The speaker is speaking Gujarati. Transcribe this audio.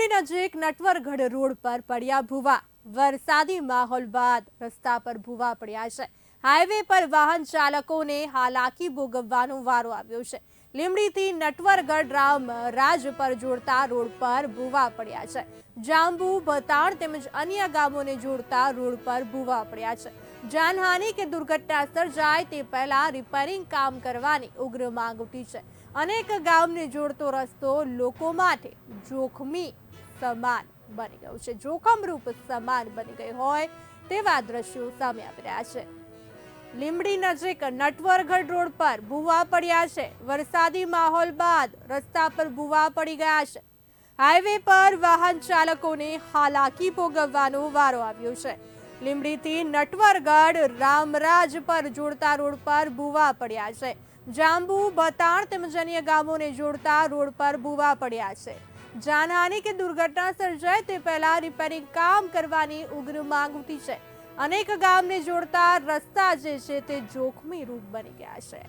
લીમડી નજીક નટવરગઢ રોડ પર પડ્યા ભૂવા. વરસાદી માહોલ બાદ રસ્તા પર ભૂવા પડ્યા છે. હાઈવે પર વાહન ચાલકોને હાલાકી ભોગવવાનો વારો આવ્યો છે. લીમડીથી નટવરગઢ રામ રાજ પર જોડતા રોડ પર ભૂવા પડ્યા છે. જાંબુ, બતાણ તેમજ અન્ય ગામોને જોડતા રોડ પર ભૂવા પડ્યા છે. જાનહાનિ કે દુર્ઘટના સર્જાય તે પહેલા રિપેરિંગ કામ કરવાની ઉગ્ર માંગ ઉઠી છે. અનેક ગામને જોડતો રસ્તો લોકો માટે જોખમી સમાન બની ગયું છે. જોખમરૂપ સમાન બની ગઈ હોય તેવા દ્રશ્યો સામે આવી રહ્યા છે. લીમડી નજીક નટવરગઢ રોડ પર ભૂવા પડ્યા છે. વરસાદી માહોલ બાદ રસ્તા પર ભૂવા પડી ગયા છે. હાઈવે પર વાહન ચાલકોને હાલાકી ભોગવવાનો વારો આવ્યો છે. લીમડીથી નટવરગઢ રામરાજ પર જોડતા રોડ પર ભૂવા પડ્યા છે. જાંબુ, બતાણ તેમજ અન્ય ગામોને જોડતા રોડ પર ભૂવા પડ્યા છે. જાનહાનિ કે દુર્ઘટના સર્જાય તે પહેલા રિપેરિંગ કામ કરવાની ઉગ્ર માંગ ઉઠી છે. અનેક ગામને જોડતા રસ્તા જે છે તે જોખમી રૂપ બની ગયા છે.